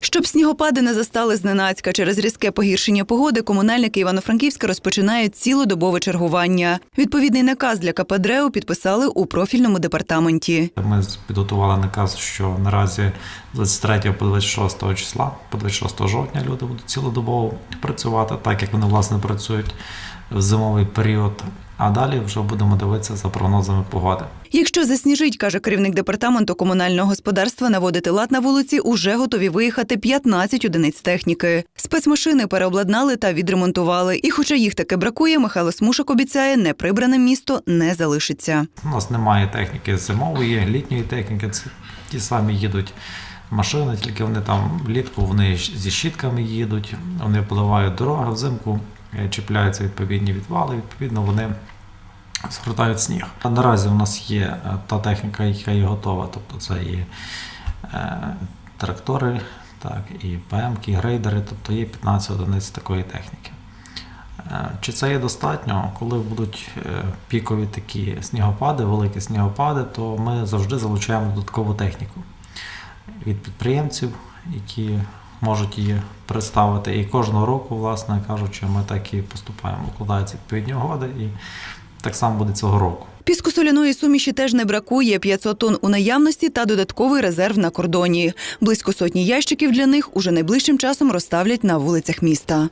Щоб снігопади не застали зненацька через різке погіршення погоди, комунальники Івано-Франківська розпочинають цілодобове чергування. Відповідний наказ для КП підписали у профільному департаменті. Ми підготували наказ, що наразі з 23 по 26 числа, по 26 жовтня люди будуть цілодобово працювати, так як вони власне працюють в зимовий період. А далі вже будемо дивитися за прогнозами погоди. Якщо засніжить, каже керівник департаменту комунального господарства, наводити лад на вулиці уже готові виїхати 15 одиниць техніки. Спецмашини переобладнали та відремонтували. І, хоча їх таки бракує, Михайло Смушак обіцяє, неприбране місто не залишиться. У нас немає техніки зимової, літньої техніки. Це ті самі їдуть машини, тільки вони там влітку вони зі щітками їдуть, вони поливають дороги, взимку чіпляються відповідні відвали, відповідно вони згортають сніг. Наразі у нас є е, та техніка, яка є готова, тобто це і е, трактори, так, і ПМки, і грейдери, тобто є 15 одиниць такої техніки. Е, Чи це є достатньо, коли будуть е, пікові такі снігопади, великі снігопади, то ми завжди залучаємо додаткову техніку від підприємців, які можуть її представити. І кожного року, власне кажучи, ми так і поступаємо. Укладаються відповідні угоди, і так само буде цього року. Піскосоляної суміші теж не бракує 500 тонн у наявності та додатковий резерв на кордоні. Близько сотні ящиків для них уже найближчим часом розставлять на вулицях міста.